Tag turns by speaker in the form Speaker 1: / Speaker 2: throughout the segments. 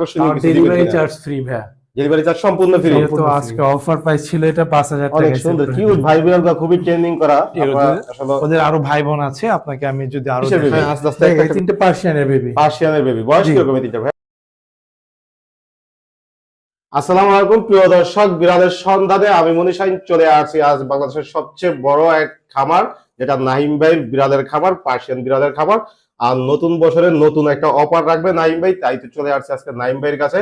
Speaker 1: আকর্ষণীয়
Speaker 2: delivery charge free ভাইয়া।
Speaker 1: Delivery charge সম্পূর্ণ ফ্রি
Speaker 2: যেহেতু আজকে অফার প্রাইস ছিল এটা
Speaker 1: অনেক সুন্দর। কিউট ভাই বিড়ালটা খুবই ট্রেনিং করা। আসলে
Speaker 2: ওদের আরও ভাই বোন আছে আপনাকে আমি যদি আরও।
Speaker 1: আস্তে আস্তে
Speaker 2: এই তিনটে পার্সিয়ানের বেবি
Speaker 1: পার্সিয়ানের বেবি বয়স। কীরকম তিনটা আসসালামু আলাইকুম প্রিয় দর্শক বিড়ালের সন্ধানে আমি মনীষাইন চলে আসছি আজ বাংলাদেশের সবচেয়ে বড় এক খামার যেটা নাহিম ভাই বিড়ালের খামার পার্সিয়ান বিড়ালের খামার। আর নতুন বছরের নতুন একটা অফার রাখবে নাইম ভাই তাই তো চলে আসছে আজকে নাইম ভাইয়ের কাছে।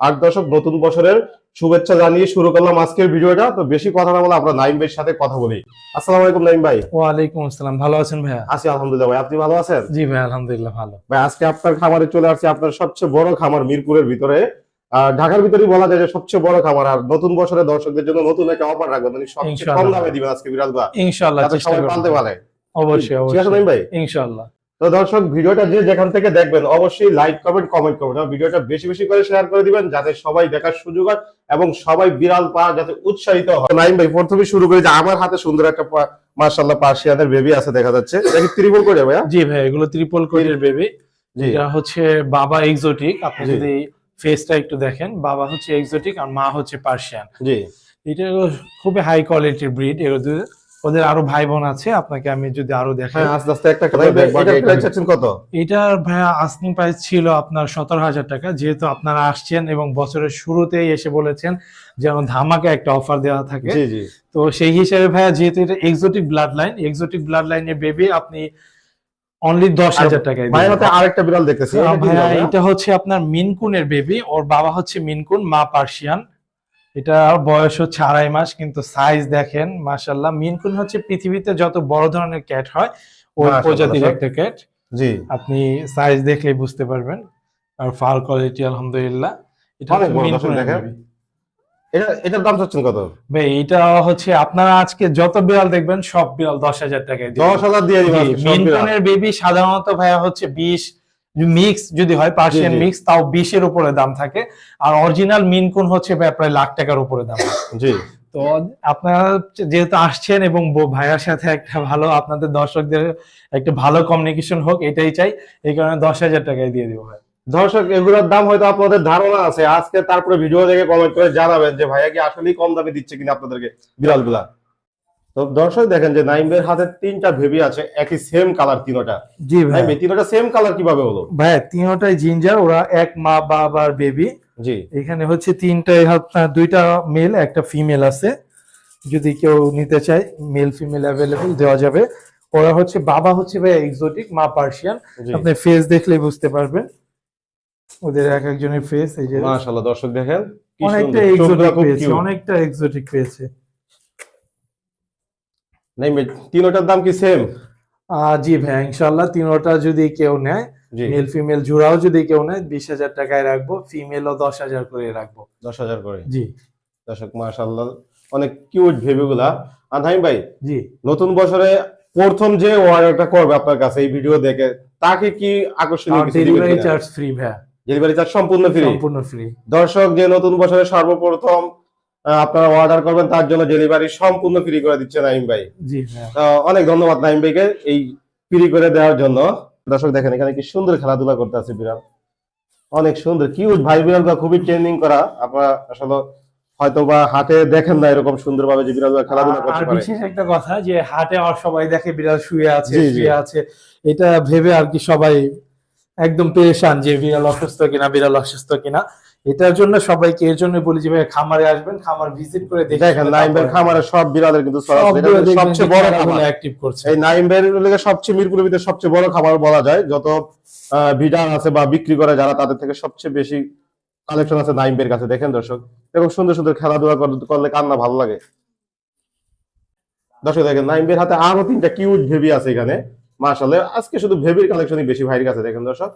Speaker 1: আট দশক নতুন বছরের শুভেচ্ছা জানিয়ে শুরু করলাম আজকের ভিডিওটা। তো বেশি কথা না বলে আমরা নাইম ভাইয়ের সাথে কথা বলি। আসসালামু আলাইকুম নাইম ভাই।
Speaker 2: ওয়ালাইকুম আসসালাম ভালো আছেন ভাইয়া?
Speaker 1: আছি আলহামদুলিল্লাহ ভাই আপনি ভালো আছেন?
Speaker 2: জি ভাই আলহামদুলিল্লাহ ভালো।
Speaker 1: ভাই আজকে আপনার খামারে চলে আসছে আপনার সবচেয়ে বড় খামার মিরপুরের ভিতরে। ঢাকার ভিতরেই বলা যায় যে সবচেয়ে বড় খামার। আর নতুন বছরের দর্শকদের জন্য নতুন একটা অফার রাখবেন মানে সবচেয়ে কম দামে দিবেন আজকে বিড়াল বা
Speaker 2: ইনশাআল্লাহ
Speaker 1: সবাই পালতে পারে।
Speaker 2: অবশ্যই অবশ্যই।
Speaker 1: ভাই?
Speaker 2: ইনশাআল্লাহ।
Speaker 1: তো দর্শক ভিডিওটা যে যেখান থেকে দেখবেন অবশ্যই লাইক কমেন্ট কমেন্ট করবেন। এবং ভিডিওটা বেশি বেশি করে শেয়ার করে দিবেন যাতে সবাই দেখার সুযোগ হয় এবং সবাই বিড়াল পাওয়া যাতে উৎসাহিত হয়। নাইম ভাই প্রথমে শুরু করি যে আমার হাতে সুন্দর একটা মার্শাল্লাহ পার্সিয়ানের বেবি আছে দেখা যাচ্ছে। দেখি ত্রিপুল করে ভাইয়া?
Speaker 2: জি ভাই এগুলো ত্রিপল কোটের বেবি যেটা হচ্ছে বাবা এক্সোটিক আপনি যদি ফেসটা একটু দেখেন। বাবা হচ্ছে এক্সোটিক আর মা হচ্ছে পার্সিয়ান
Speaker 1: জি।
Speaker 2: এটা খুবই হাই কোয়ালিটির ব্রিড ওদের আরও ভাই বোন আছে আপনাকে আমি যদি আরও দেখাই।
Speaker 1: হ্যাঁ আস্তে আস্তে একটা কত?
Speaker 2: এটার ভাইয়া আস্কিং প্রাইস ছিল আপনার সতেরো হাজার টাকা যেহেতু আপনারা আসছেন এবং বছরের শুরুতেই এসে বলেছেন যেন ধামাকে একটা অফার দেওয়া থাকে।
Speaker 1: জি জি।
Speaker 2: তো সেই হিসেবে ভাইয়া যেহেতু এটা exotic blood line exotic blood লাইনের বেবি আপনি অনলি দশ হাজার টাকায়
Speaker 1: হাতে আরেকটা বিড়াল দেখতেছি এটা
Speaker 2: হচ্ছে আপনার মিনকুনের বেবি ওর বাবা হচ্ছে মিনকুন মা পার্সিয়ান। এটা বয়স হচ্ছে আড়াই মাস কিন্তু সাইজ দেখেন মাশাল্লাহ মিনকুন হচ্ছে পৃথিবীতে যত বড় ধরনের ক্যাট হয় ওই প্রজাতির একটা ক্যাট
Speaker 1: জি।
Speaker 2: আপনি সাইজ দেখলেই বুঝতে পারবেন। আর ফার কোয়ালিটি আলহামদুলিল্লাহ। এটা
Speaker 1: দর্শক দেখেন। এটা এটার দাম চাচ্ছেন কত?
Speaker 2: ভাই এটা হচ্ছে আপনারা আজকে যত বিড়াল দেখবেন সব বিড়াল দশ হাজার টাকায়
Speaker 1: দশ হাজার দিয়ে দিবেন।
Speaker 2: মিনকুনের বেবি সাধারণত ভাইয়া হচ্ছে বিশ মিক্স যদি হয় পার্সিয়ান। মিক্স তাও বিশের উপরে দাম থাকে। আর অরিজিনাল মিনকুন হচ্ছে ভাইয়া প্রায় লাখ টাকার উপরে দাম।
Speaker 1: জি।
Speaker 2: তো আপনারা যেহেতু আসছেন এবং ভাইয়ার সাথে একটা ভালো আপনাদের দর্শকদের একটা ভালো কমিউনিকেশন হোক এটাই চাই। এই কারণে দশ হাজার টাকায় দিয়ে দিব ভাই
Speaker 1: দর্শক এগুলোর দাম হয়তো আপনাদের ধারণা আছে। আজকে তারপরে ভিডিও দেখে কমেন্ট করে জানাবেন যে ভাইয়া কি আসলেই কম দামে দিচ্ছে কিনা আপনাদেরকে? বিড়ালগুলা তো দর্শক দেখেন যে নাইমের হাতে তিনটা ভেবি আছে একই সেম কালার তিনোটা।
Speaker 2: জি ভাই
Speaker 1: তিনোটা সেম কালার কীভাবে হলো?
Speaker 2: ভাই তিনটাই জিঞ্জার ওরা এক মা বাবার বেবি
Speaker 1: জি।
Speaker 2: এখানে হচ্ছে তিনটাই আপনার দুইটা মেল একটা ফিমেল আছে। যদি কেউ নিতে চায় মেল ফিমেল অ্যাভেলেবল দেওয়া যাবে। ওরা হচ্ছে বাবা হচ্ছে ভাই এক্সোটিক মা পার্সিয়ান আপনি ফেস দেখলেই বুঝতে পারবেন। ওদের এক একজনের ফেস এই যে
Speaker 1: মাশাআল্লাহ দর্শক দেখেন
Speaker 2: অনেকটা এক্সোটিক পেয়েছে অনেকটা এক্সোটিক পেয়েছে।
Speaker 1: নাইম তিনোটার দাম কি সেম
Speaker 2: জি ভাই ইনশাল্লাহ তিনোটা যদি কেউ নেয় মেল ফিমেল জোড়াও যদি কেউ নেয় বিশ হাজার টাকায় রাখব ফিমেলও দশ হাজার করে রাখব।
Speaker 1: দশ হাজার করে?
Speaker 2: জি।
Speaker 1: দর্শক মাশাআল্লাহ অনেক কিউট ভেবি গুলা। আর ভাই
Speaker 2: জি।
Speaker 1: নতুন বছরে প্রথম যে অর্ডারটা করবে আপনার কাছে এই ভিডিও দেখে তাকে কি আকর্ষণীয় কিছু
Speaker 2: ডেলিভারি চার্জ ফ্রি ভাই
Speaker 1: ডেলিভারি চার্জ সম্পূর্ণ ফ্রি
Speaker 2: সম্পূর্ণ ফ্রি
Speaker 1: দর্শক যে নতুন বছরে সর্বপ্রথম আপনারা অর্ডার করবেন তার জন্য ডেলিভারি সম্পূর্ণ ফ্রি করে দিচ্ছে নাইম ভাই।
Speaker 2: জি ভাই
Speaker 1: অনেক ধন্যবাদ নাইম ভাইকে এই ফ্রি করে দেওয়ার জন্য। দর্শক দেখেন এখানে কি সুন্দর খেলাধুলা করতে আছে বিড়াল। অনেক সুন্দর কিউট ভাই বিড়ালটা খুবই ট্রেনিং করা। আপনারা আসলে হয়তো বা হাটে দেখেন না এরকম সুন্দরভাবে যে বিড়াল খেলাধুলা করতে পারে।
Speaker 2: বিশেষ একটা কথা যে হাটে আর সবাই দেখে বিড়াল শুয়ে আছে। শুয়ে আছে। এটা ভেবে আর কি সবাই একদম পেরেশান যে বিড়াল অসুস্থ কিনা বিড়াল অসুস্থ কিনা। এটার জন্য সবাইকে এর জন্য বলি যে ভাই খামারে আসবেন খামার ভিজিট করে দেখে
Speaker 1: দেখেন নাইম ভাইয়ের খামারে সব বিড়ালের কিন্তু সবচেয়ে বড় খামার।
Speaker 2: অ্যাক্টিভ করছে।
Speaker 1: এই নাইম ভাইয়ের লেগে সবচেয়ে মিরপুরের ভিতরে সবচেয়ে বড় খাবার বলা যায়। যত ভিডার আছে বা বিক্রি করে যারা তাদের থেকে সবচেয়ে বেশি কালেকশন আছে নাইম ভাইয়ের কাছে। দেখেন দর্শক এরকম সুন্দর সুন্দর খেলাধুলা করলে কান্না ভালো লাগে। দর্শক দেখেন নাইম ভাইয়ের হাতে আরও তিনটা কিউট ভেবি আছে এখানে। মাশাআল্লাহ আজকে শুধু ভেবির কালেকশনই বেশি ভাইয়ের কাছে দেখেন দর্শক।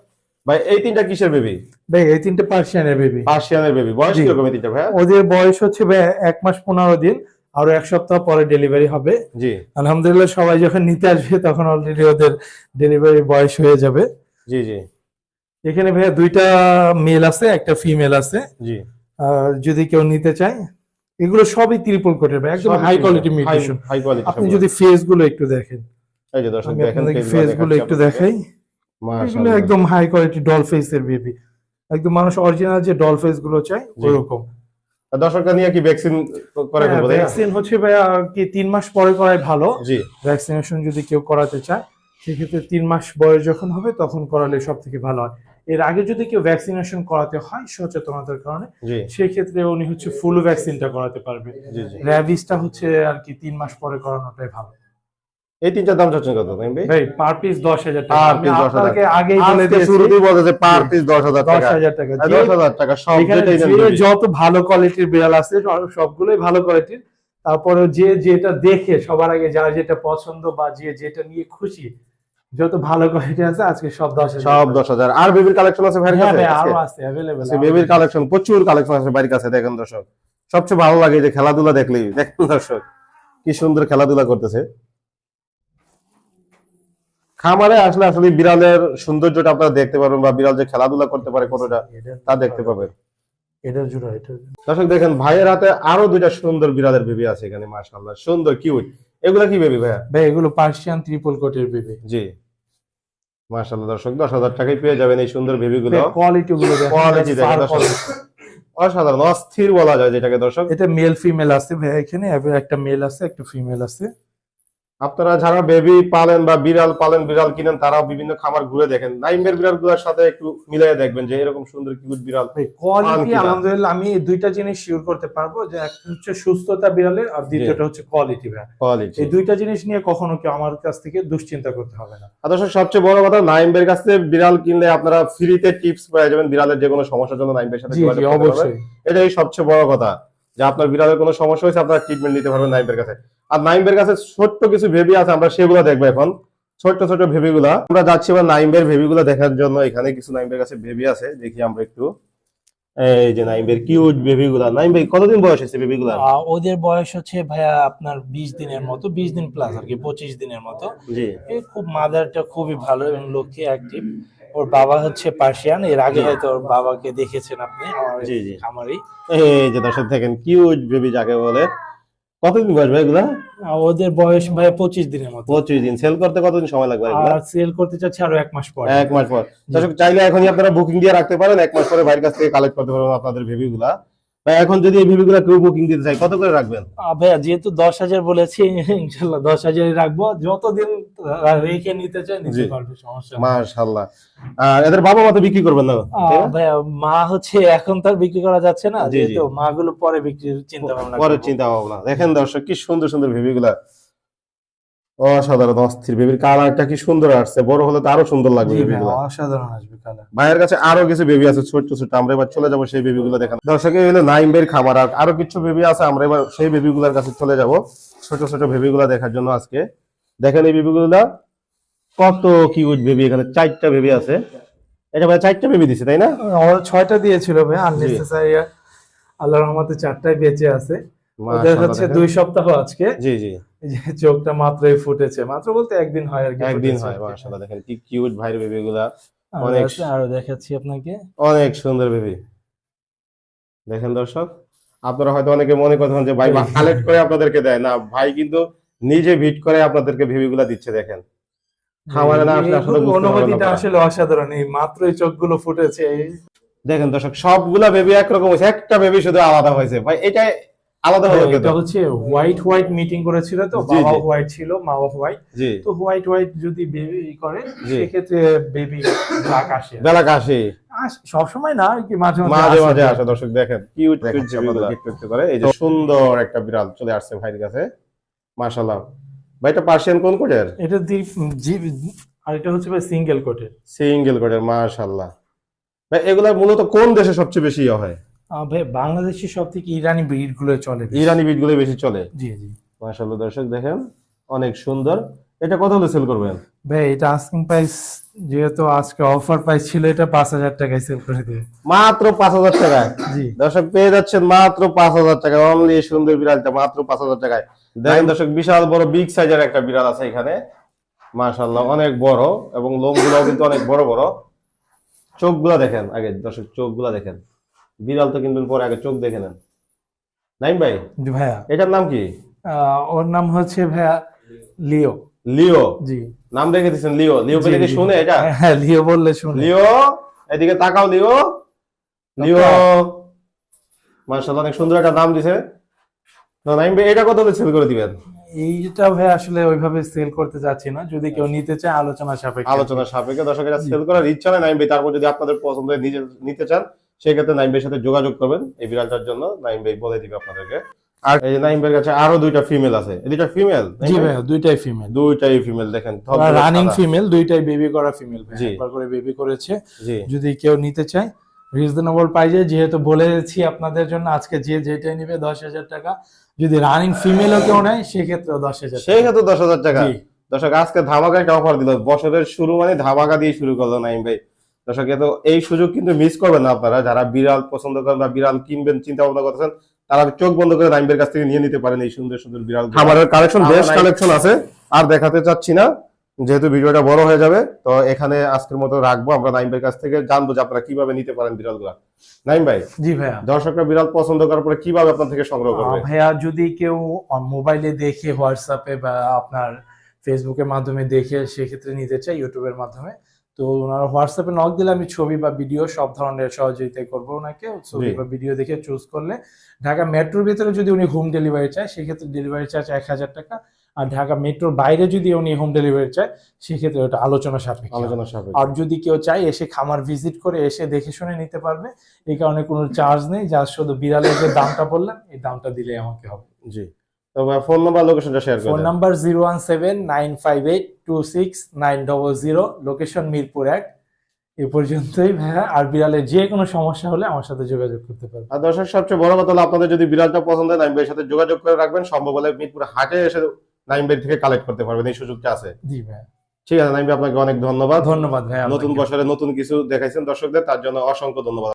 Speaker 1: ভাই এই তিনটা কিসের বেবি?
Speaker 2: ভাই এই তিনটে পার্সিয়ানের বেবি।
Speaker 1: পার্সিয়ানের বেবি। বয়স তিনটা ভাইয়া?
Speaker 2: ওদের বয়স হচ্ছে ভাই এক মাস পনেরো দিন আরও এক সপ্তাহ পরে ডেলিভারি হবে।
Speaker 1: জি।
Speaker 2: আলহামদুলিল্লাহ সবাই যখন নিতে আসবে তখন অলরেডি ওদের ডেলিভারি বয়স হয়ে যাবে।
Speaker 1: জি জি।
Speaker 2: এখানে ভাইয়া দুইটা মেল আছে একটা ফিমেল আছে।
Speaker 1: জি।
Speaker 2: যদি কেউ নিতে চায় এগুলো সবই ত্রিপল কোটের ভাই একদম high quality mutation
Speaker 1: high quality
Speaker 2: আপনি যদি ফেসগুলো একটু দেখেন।
Speaker 1: এই যে দর্শক দেখেন
Speaker 2: আপনাদেরকে ফেসগুলো একটু দেখাই। এগুলো একদম হাই কোয়ালিটি ডল বেবি একদম মানুষ অরিজিনাল যে ডল ফেসগুলো চায় ওরকম
Speaker 1: দর্শকরা নিয়ে কি ভ্যাকসিন করে ফেলব
Speaker 2: ভ্যাকসিন হচ্ছে আর কি তিন মাস পরে করাই ভালো।
Speaker 1: জি।
Speaker 2: ভ্যাকসিনেশন যদি কেউ করাতে চায় সেক্ষেত্রে তিন মাস বয়স যখন হবে তখন করালে সব থেকে ভালো হয়। এর আগে যদি কেউ ভ্যাকসিনেশন করাতে হয় সচেতনতার কারণে সেক্ষেত্রে উনি হচ্ছে ফুল ভ্যাকসিনটা করাতে পারবে। র্যাবিসটা হচ্ছে আর কি তিন মাস পরে করানোটাই ভালো।
Speaker 1: এই তিনটার দাম চাচ্ছেন কত ভাই?
Speaker 2: ভাই পার পিস দশ হাজার টাকা।
Speaker 1: Per
Speaker 2: আমি
Speaker 1: piece 10,000
Speaker 2: আপনাকে আগেই বলে দিয়েছি
Speaker 1: শুরুতেই বলে যে পার পিস দশ হাজার
Speaker 2: দশ
Speaker 1: টাকা।
Speaker 2: হাজার টাকা।
Speaker 1: আর
Speaker 2: যে-
Speaker 1: দশ হাজার টাকা সব যেটাই
Speaker 2: যত ভালো কোয়ালিটির বিড়াল আছে সবগুলোই ভালো কোয়ালিটির তারপরে যে যেটা দেখে সবার আগে যার যেটা পছন্দ বা যে যেটা নিয়ে খুশি যত ভালো কোয়ালিটি আছে আজকে সব দশ হাজার
Speaker 1: সব দশ হাজার। আর বেবির কালেকশন আছে ভাইয়ের
Speaker 2: হ্যাঁ
Speaker 1: কাছে?
Speaker 2: আরও আছে অ্যাভেলেবেল
Speaker 1: আজকে বেবির কালেকশন প্রচুর কালেকশন আছে বাড়ির কাছে দেখেন দর্শক। সবচেয়ে ভালো লাগে যে খেলাধুলা দেখলেই দেখেন দর্শক কি সুন্দর খেলাধুলা করতেছে। খামারে আসলে আসলে বিড়ালের সৌন্দর্যটা আপনারা দেখতে পারবেন বা বিড়াল যে খেলাধুলা করতে পারে কতটা তা দেখতে পাবেন।
Speaker 2: এটার জন্য এটার
Speaker 1: দর্শক দেখেন ভাইয়ের হাতে আরও দুইটা সুন্দর বিড়ালের বেবি আছে এখানে মাশাআল্লাহ। সুন্দর কিউট এগুলা কি বেবি ভাইয়া?
Speaker 2: ভাই এগুলো পার্সিয়ান ট্রিপল কোটের বেবি।
Speaker 1: জি। মাশাআল্লাহ দর্শক দশ হাজার টাকায় পেয়ে যাবেন এই সুন্দর বেবি গুলো
Speaker 2: কোয়ালিটি গুলো
Speaker 1: Quality দেখেন। অসাধারণ অস্থির বলা যায় যেটাকে দর্শক।
Speaker 2: এটা মেল ফিমেল আছে ভাই এখানে। একটা মেল আছে একটা ফিমেল আছে।
Speaker 1: আপনারা যারা বেবি পালেন বা বিড়াল পালেন বিড়াল কিনেন তারাও বিভিন্ন খামার ঘুরে দেখেন। নাইমের বিড়ালগুলোর সাথে একটু মিলিয়ে দেখবেন যে এরকম সুন্দর কিউট বিড়াল
Speaker 2: কোয়ালিটি আলহামদুলিল্লাহ আমি দুইটা জিনিস শিওর করতে পারব যে একটা হচ্ছে সুস্থতা বিড়ালের আর দ্বিতীয়টা হচ্ছে কোয়ালিটি
Speaker 1: কোয়ালিটি
Speaker 2: এই দুইটা জিনিস নিয়ে কখনো কেউ আমার কাছ থেকে দুশ্চিন্তা করতে হবে না।
Speaker 1: আর দর্শক সবচেয়ে বড় কথা নাইমের কাছ থেকে বিড়াল কিনলে আপনারা ফ্রিতে টিপস পেয়ে যাবেন বিড়ালের যে কোনো সমস্যার জন্য নাইমের সাথে যোগাযোগ করতে পারবেন।
Speaker 2: অবশ্যই।
Speaker 1: এটাই সবচেয়ে বড় কথা। যে আপনার বিড়ালের কোনো সমস্যা হয়েছে আপনারা ট্রিটমেন্ট নিতে পারবেন নাইমের কাছে। আর নাইমের কাছে ছোট্ট কিছু ভেবি আছে আমরা সেগুলো দেখব এখন। ছোট্ট ছোট ভেবিগুলা। আমরা যাচ্ছি এবার নাইমের ভেবিগুলো দেখার জন্য। এখানে কিছু নাইমের কাছে ভেবি আছে দেখি আমরা একটু। এই যে নাইমের কিউট বেবিগুলা নাইম ভাই কতদিন বয়স হয়েছে বেবিগুলা
Speaker 3: ওদের বয়স হচ্ছে ভাইয়া আপনার বিশ দিনের মতো বিশ দিন প্লাস আর কি পঁচিশ দিনের মতো।
Speaker 1: জি।
Speaker 3: খুব মাদারটা খুবই ভালো এবং লক্ষ্মী অ্যাক্টিভ ওর বাবা হচ্ছে পার্সিয়ান এর আগে হয়তো ওর বাবাকে দেখেছেন আপনি আমার
Speaker 1: জি, জি।
Speaker 3: খামারি।
Speaker 1: এই যে দর্শক দেখেন কিউট বেবি যাকে বলে। কতদিন বয়স ভাই এগুলা?
Speaker 3: ওদের বয়স ভাই পঁচিশ দিনের মতো।
Speaker 1: পঁচিশ দিন। সেল করতে কতদিন সময় লাগবে
Speaker 2: আর সেল করতে চাচ্ছি আরও এক মাস পর।
Speaker 1: এক মাস পর। দর্শক চাইলে এখনই আপনারা বুকিং দিয়ে রাখতে পারেন। এক মাস পরে ভাইয়ের কাছ থেকে কালেক্ট করতে পারবেন আপনাদের ভেবিগুলা বা এখন যদি এই ভেবিগুলা কেউ বুকিং দিতে চাই কত করে রাখবেন?
Speaker 3: ভাইয়া যেহেতু দশ হাজার বলেছি ইনশাল্লাহ দশ হাজারই রাখব। যতদিন রেখে নিতে চাই নিতে পারবে সমস্যা নেই।
Speaker 1: মাশাআল্লাহ আর এদের বাবা মা তো বিক্রি করবেন না?
Speaker 3: ভাইয়া মা হচ্ছে এখন তার বিক্রি করা যাচ্ছে না। যেহেতু মাগুলো পরে বিক্রির চিন্তা ভাবনা
Speaker 1: পরে চিন্তা ভাবনা দেখেন দর্শক কি সুন্দর সুন্দর ভেবিগুলা অসাধারণ অস্থির বেবির কালারটা কি সুন্দর আসছে। বড় হলে তো আরও সুন্দর লাগবে
Speaker 2: অসাধারণ আসবে কালার
Speaker 1: ভাইয়ের কাছে আরও কিছু বেবি আছে ছোট ছোট আমরা এবার চলে যাব সেই বেবিগুলো দেখান দর্শক এই হলো নাইম বের খাবার আর আরও কিছু বেবি আছে আমরা এবার সেই বেবিগুলোর কাছে চলে যাব। ছোট ছোট বেবিগুলো দেখার জন্য আজকে। দেখেন এই বেবিগুলা কত কিউট বেবি এখানে চারটা বেবি আছে। এটা ভাই চারটা বেবি দিছে তাই না?
Speaker 2: ছয়টা দিয়েছিল ভাই আননেসেসারি আল্লাহর রহমতে চারটায় বেঁচে আছে। হচ্ছে দুই সপ্তাহ আজকে।
Speaker 1: জি জি।
Speaker 2: চোখটা মাত্রই ফুটেছে। মাত্র বলতে একদিন হয় আর কি
Speaker 1: একদিন হয় মাশাআল্লাহ দেখেন কি কিউট ভাইয়ের বেবিগুলা অনেক-
Speaker 3: আরও দেখাচ্ছি আপনাকে।
Speaker 1: অনেক সুন্দর বেবি দেখেন দর্শক আপনারা হয়তো অনেকে মনে করছেন যে ভাই কালেক্ট করে আপনাদেরকে দেয়। না ভাই কিন্তু নিজে ভিট করে আপনাদেরকে বেবিগুলা দিচ্ছে দেখেন। খামারে না আসলে আসলে
Speaker 2: অনুভূতিটা আসলে অসাধারণ এই মাত্রই চোখগুলো ফুটেছে।
Speaker 1: দেখেন দর্শক সবগুলা বেবি একরকম হয়েছে একটা বেবি শুধু আলাদা হয়েছে। ভাই এটা আলাদা হলো
Speaker 2: এটা হচ্ছে হোয়াইট হোয়াইট মিটিং করেছিল তো বাবা হোয়াইট ছিল মাও হোয়াইট তো হোয়াইট হোয়াইট যদি বেবি করে। সেক্ষেত্রে বেবি ব্ল্যাক আসে।
Speaker 1: বেলা কাশি
Speaker 2: আস- সবসময় না কি মাঝে
Speaker 1: মাঝে মাঝে
Speaker 2: আসে।
Speaker 1: দর্শক দেখেন। কিউট দেখাচ্ছি আপনাদের একটু একটু করে। এই যে সুন্দর একটা বিড়াল চলে আসছে ভাইয়ের কাছে। মাশাআল্লাহ। ভাই এটা পার্সিয়ান কোন কোটের?
Speaker 2: এটা দি- আর এটা হচ্ছে ভাই সিঙ্গেল কোটের।
Speaker 1: সিঙ্গেল কোটের মাশাআল্লাহ। ভাই এগুলা মূলত কোন দেশে সবচেয়ে বেশি ইয়ে হয়?
Speaker 3: বাংলাদেশি সব থেকে ইরানি ব্রিডগুলো চলে
Speaker 1: ইরানি বিটগুলো বেশি চলে?
Speaker 2: জি জি।
Speaker 1: মাশাআল্লাহ দর্শক দেখেন অনেক সুন্দর। এটা কত হলে সেল করবেন?
Speaker 2: ভাই এটা আস্কিং প্রাইস যেহেতু আজকে অফার প্রাইস ছিল এটা পাঁচ হাজার টাকায় সেল করে দিবে।
Speaker 1: মাত্র পাঁচ হাজার টাকায়?
Speaker 2: জি।
Speaker 1: দর্শক পেয়ে যাচ্ছেন মাত্র পাঁচ হাজার টাকা। অনলি সুন্দর বিড়ালটা মাত্র পাঁচ হাজার টাকায়। দেখেন দর্শক বিশাল বড় বিগ সাইজের একটা বিড়াল আছে এখানে। মাশাআল্লাহ অনেক বড় এবং লোম গুলাও কিন্তু অনেক বড় বড়। চোখগুলা দেখেন আগে দর্শক চোখগুলা দেখেন। বিড়াল তো কিন্তু পরে আগে চোখ দেখে নেন। নাইম ভাই
Speaker 2: জি ভাইয়া।
Speaker 1: এটার নাম কি?
Speaker 2: ওর নাম হচ্ছে ভাইয়া লিও।
Speaker 1: লিও?
Speaker 2: জি।
Speaker 1: নাম রেখে দিচ্ছেন লিও। লিও পেলে কি শুনে এটা?
Speaker 2: হ্যাঁ লিও বললে শুনে।
Speaker 1: লিও এদিকে তাকাও লিও। লিও মার্শাল্লাহ অনেক সুন্দর একটা নাম দিছে। তো নাইম ভাই এটা কত সেল করে দিবেন?
Speaker 2: এইটা ভাই আসলে ওইভাবে সেল করতে যাচ্ছি না। যদি কেউ নিতে চায় আলোচনা সাপেক্ষে।
Speaker 1: আলোচনা সাপেক্ষে। দর্শক এটা সেল করার ইচ্ছা নাই। নাইম ভাই তারপর যদি আপনাদের পছন্দ হয় নিজে নিতে চান সেক্ষেত্রে নাইম ভাইয়ের সাথে যোগাযোগ করবেন এই বিড়ালটার জন্য। নাইম ভাই বলে দিবে আপনাদেরকে। আর এই নাইম ভাইয়ের কাছে আরও দুইটা ফিমেল আছে। দুইটা ফিমেল
Speaker 2: জি ভাই? দুইটাই ফিমেল
Speaker 1: দুইটাই ফিমেল দেখেন
Speaker 2: রানিং ফিমেল দুইটাই বেবি করা ফিমেল ভাই একবার করে বেবি করেছে। যদি কেউ নিতে চায় রিজনেবল প্রাইজে যেহেতু বলেছি আপনাদের জন্য আজকে যে যেটাই নিবে দশ হাজার টাকা। যদি রানিং ফিমেলও কেউ নেয় সেক্ষেত্রেও দশ হাজার
Speaker 1: সেই ক্ষেত্রে দশ হাজার টাকা। দর্শক আজকে ধামাকা একটা অফার দিল। বছরের শুরু মানে ধামাকা দিয়ে শুরু করল নাইম ভাই। দর্শক তো এই সুযোগ কিন্তু মিস করবেন না আপনারা। যারা বিড়াল পছন্দ করেন বা বিড়াল কিনবেন চিন্তা ভাবনা করতেছেন তারা চোখ বন্ধ করে নাইম কাছ থেকে নিয়ে নিতে পারেন এই সুন্দর সুন্দর বিড়াল খাবারের কালেকশন বেস্ট কালেকশন আছে আর দেখাতে চাচ্ছি না যেহেতু ভিডিওটা বড় হয়ে যাবে তো এখানে আজকের মতো রাখব। আমরা নাইম ভাইয়ের কাছ থেকে জানব যে আপনারা কীভাবে নিতে পারেন বিড়ালগুলা। নাইম ভাই
Speaker 2: জি ভাইয়া।
Speaker 1: দর্শকরা বিড়াল পছন্দ করার পরে কীভাবে আপনার থেকে সংগ্রহ করবে?
Speaker 2: ভাইয়া যদি কেউ মোবাইলে দেখে হোয়াটসঅ্যাপে বা আপনার ফেসবুকের মাধ্যমে দেখে সেক্ষেত্রে নিতে চাই ইউটিউবের মাধ্যমে। তো ওনারা হোয়াটসঅ্যাপে নক দিলে আমি ছবি বা ভিডিও সব ধরনের সহযোগিতাই করব ওনাকে। ছবি বা ভিডিও দেখে চুজ করলে। ঢাকা মেট্রোর ভিতরে যদি উনি হোম ডেলিভারি চায় সেক্ষেত্রে ডেলিভারি চার্জ এক হাজার টাকা। আর ঢাকা মেট্রোর বাইরে যদি উনি হোম ডেলিভারি চায় সেক্ষেত্রে ওটা আলোচনা সাপেক্ষে।
Speaker 1: আলোচনা সাপেক্ষে।
Speaker 2: আর যদি কেউ চায় এসে খামার ভিজিট করে এসে দেখে শুনে নিতে পারবে। এই কারণে কোনো চার্জ নেই যা শুধু বিড়ালের যে দামটা বললেন এই দামটা দিলে আমাকে হবে।
Speaker 1: জি। তো ফোন নাম্বার লোকেশনটা শেয়ার
Speaker 2: ফোন
Speaker 1: করুন
Speaker 2: number zero one seven nine five eight two six nine double zero location Mirpur এক। এ পর্যন্তই ভাইয়া। আর বিড়ালের যে কোনো সমস্যা হলে আমার সাথে যোগাযোগ করতে পারবে
Speaker 1: আর দর্শক সবচেয়ে বড় কথা হলো আপনাদের যদি বিড়ালটা পছন্দ হয় নাইম ভাইয়ের সাথে যোগাযোগ করে রাখবেন। সম্ভব হলে মিরপুর হাটে এসে নাইম ভাই থেকে কালেক্ট করতে পারবেন। এই সুযোগটা আছে।
Speaker 2: জি ভাইয়া।
Speaker 1: ঠিক আছে নাইম ভাই আপনাকে অনেক ধন্যবাদ।
Speaker 2: ধন্যবাদ ভাইয়া
Speaker 1: নতুন বছরে নতুন কিছু দেখাইছেন দর্শকদের তার জন্য অসংখ্য ধন্যবাদ।